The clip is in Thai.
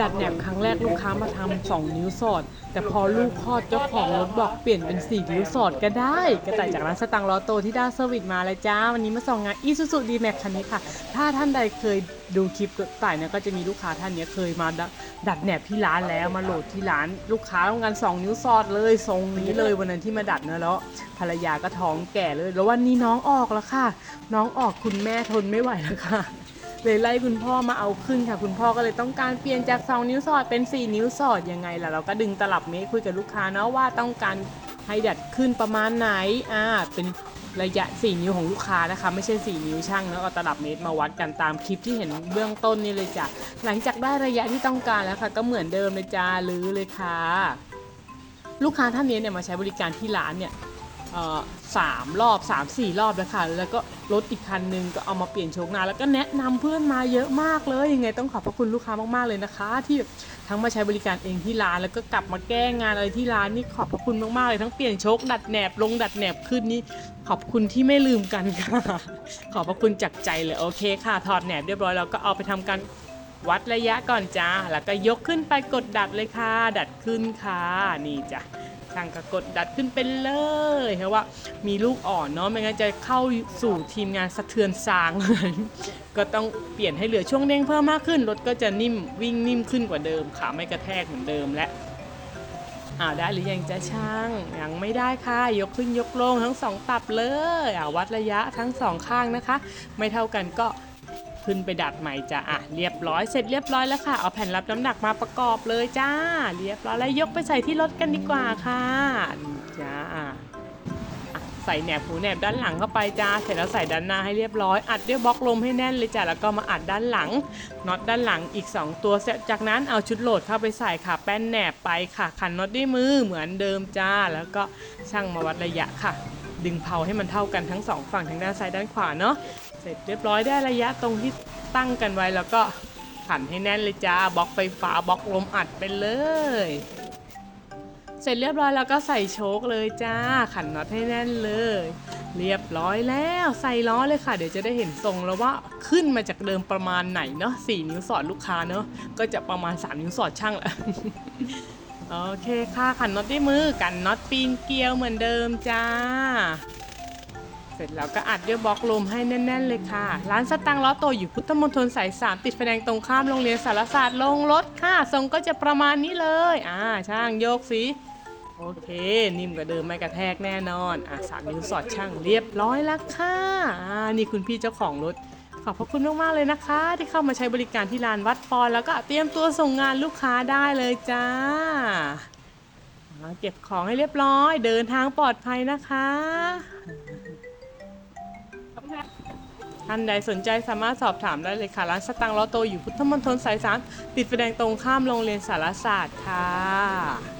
ดัดแหนบครั้งแรกลูกค้ามาทำสองนิ้วสอด แต่พอลูกคลอดเจ้าของรถบอกเปลี่ยนเป็นสี่นิ้วสอดก็ได้ กระต่ายจากร้านสตังล้อโตที่ด้าเซอร์วิสมาเลยจ้า วันนี้มาส่องงานอีซูซูดีแม็กคันนี้ค่ะ ถ้าท่านใดเคยดูคลิปกระต่ายเนี่ยก็จะมีลูกค้าท่านเนี้ยเคยมาดัดดัดแหนบที่ร้านแล้วมาโหลดที่ร้าน ลูกค้าต้องการสองนิ้วสอดเลยทรงนี้เลยวันนั้นที่มาดัดเนอะแล้วภรรยาก็ท้องแก่เลย แล้ววันนี้น้องออกแล้วค่ะ น้องออกคุณแม่ทนไม่ไหวแล้วค่ะ เลยไล่คุณพ่อมาเอาขึ้นค่ะ คุณพ่อก็เลยต้องการเปลี่ยนจาก 2 นิ้วสอดเป็น 4 นิ้วสอดยังไงล่ะเราก็ดึงตลับเมตรคุยกับลูกค้าเนาะว่าต้องการให้ดัดขึ้นประมาณไหนอ่าเป็นระยะ 4 นิ้วของลูกค้านะคะ ไม่ใช่ 4 นิ้วช่างแล้วเอาตลับเมตรมาวัดกันตามคลิปที่เห็นเบื้องต้นนี่เลยจ้ะหลังจากได้ระยะที่ต้องการแล้วค่ะ ก็เหมือนเดิมเลยจ้าหรือเลยค่ะ ลูกค้าท่านนี้เนี่ยมาใช้บริการที่ร้านเนี่ย สามรอบสามสี่รอบแล้วค่ะ แล้วก็รถอีกคันนึงก็เอามาเปลี่ยนโชคหน้า แล้วก็แนะนำเพื่อนมาเยอะมากเลยยังไงต้องขอบพระคุณลูกค้ามากๆเลยนะคะ ที่ทั้งมาใช้บริการเองที่ร้าน แล้วก็กลับมาแก้งานอะไรที่ร้านนี่ขอบพระคุณมากๆเลยทั้งเปลี่ยนโชคดัดแหนบลงดัดแหนบขึ้นนี่ขอบคุณที่ไม่ลืมกันค่ะ ขอบพระคุณจากใจเลยโอเคค่ะ ถอดแหนบเรียบร้อยแล้วก็เอาไปทำการวัดระยะก่อนจ้า แล้วก็ยกขึ้นไปกดดัดเลยค่ะ ดัดขึ้นค่ะ นี่จ้ะ่างก็กดดัดขึ้นไปเลยเพราะว่ามีลูกอ่อนเนาะไม่งั้นจะเข้าสู่ทีมงานสะเทือนซาง ก็ต้องเปลี่ยนให้เหลือช่วงเด้งเพิ่มมากขึ้นรถก็จะนิ่มวิ่งนิ่มขึ้นกว่าเดิมขาไม่กระแทกเหมือนเดิมและอ่าได้หรือยังจะช่างยังไม่ได้ค่ะ ยกขึ้นยกลงทั้งสองตับเลยอ่าวัดระยะทั้งสองข้างนะคะ ไม่เท่ากันก็ ขึ้นไปดัดใหม่จ้ะอะเรียบร้อยเสร็จเรียบร้อยแล้วค่ะ เอาแผ่นรับน้ำหนักมาประกอบเลยจ้า เรียบร้อยแล้วยกไปใส่ที่รถกันดีกว่าค่ะจ้าใส่แหนบหูแหนบด้านหลังเข้าไปจ้า เสร็จแล้วใส่ด้านหน้าให้เรียบร้อย อัดด้วยบล็อกลมให้แน่นเลยจ้ะแล้วก็มาอัดด้านหลัง น็อตด้านหลังอีก 2 ตัว เสร็จจากนั้นเอาชุดโหลดเข้าไปใส่ค่ะ แป้นแหนบไปค่ะ ขันน็อตด้วยมือเหมือนเดิมจ้า แล้วก็ช่างมาวัดระยะค่ะ ดึงเผาให้มันเท่ากันทั้งสองฝั่งทั้งด้านซ้ายด้านขวาเนาะเสร็จเรียบร้อยได้ระยะตรงที่ตั้งกันไว้แล้วก็ขันให้แน่นเลยจ้าบล็อกไฟฟ้าบล็อกลมอัดไปเลย เสร็จเรียบร้อยแล้วก็ใส่โชคเลยจ้า ขันน็อตให้แน่นเลย เรียบร้อยแล้วใส่ล้อเลยค่ะ เดี๋ยวจะได้เห็นทรงแล้วว่าขึ้นมาจากเดิมประมาณไหนเนาะสี่นิ้วสอดลูกค้าเนาะก็จะประมาณ 3 นิ้วสอดช่างแหละ โอเคค่ะขันน็อตด้วยมือกันน็อตปีนเกลียวเหมือนเดิมจ้า เสร็จแล้วก็อัดด้วยบล็อกลมให้แน่น ๆ เลยค่ะ ร้านสตังค์ล้อโตอยู่พุทธมณฑลสายสามติดไฟแดงตรงข้ามโรงเรียนสารศาสตร์ลงรถค่ะทรงก็จะประมาณนี้เลย อ่า ช่างโยกสิโอเค นิ่มกว่าเดิมไม่กระแทกแน่นอน อะสามนิ้วสอดช่างเรียบร้อยแล้วค่ะ อ่า นี่คุณพี่เจ้าของรถ ขอบพระคุณมากๆเลยนะคะ ที่เข้ามาใช้บริการที่ร้านวัดปอนแล้วก็เตรียมตัวส่งงานลูกค้าได้เลยจ้าเก็บของให้เรียบร้อย เดินทางปลอดภัยนะคะท่านใดสนใจสามารถสอบถามได้เลยค่ะ ร้านสตังค์ล้อโตอยู่พุทธมณฑลสายสามติดไฟแดงตรงข้ามโรงเรียนสารศาสตร์ค่ะ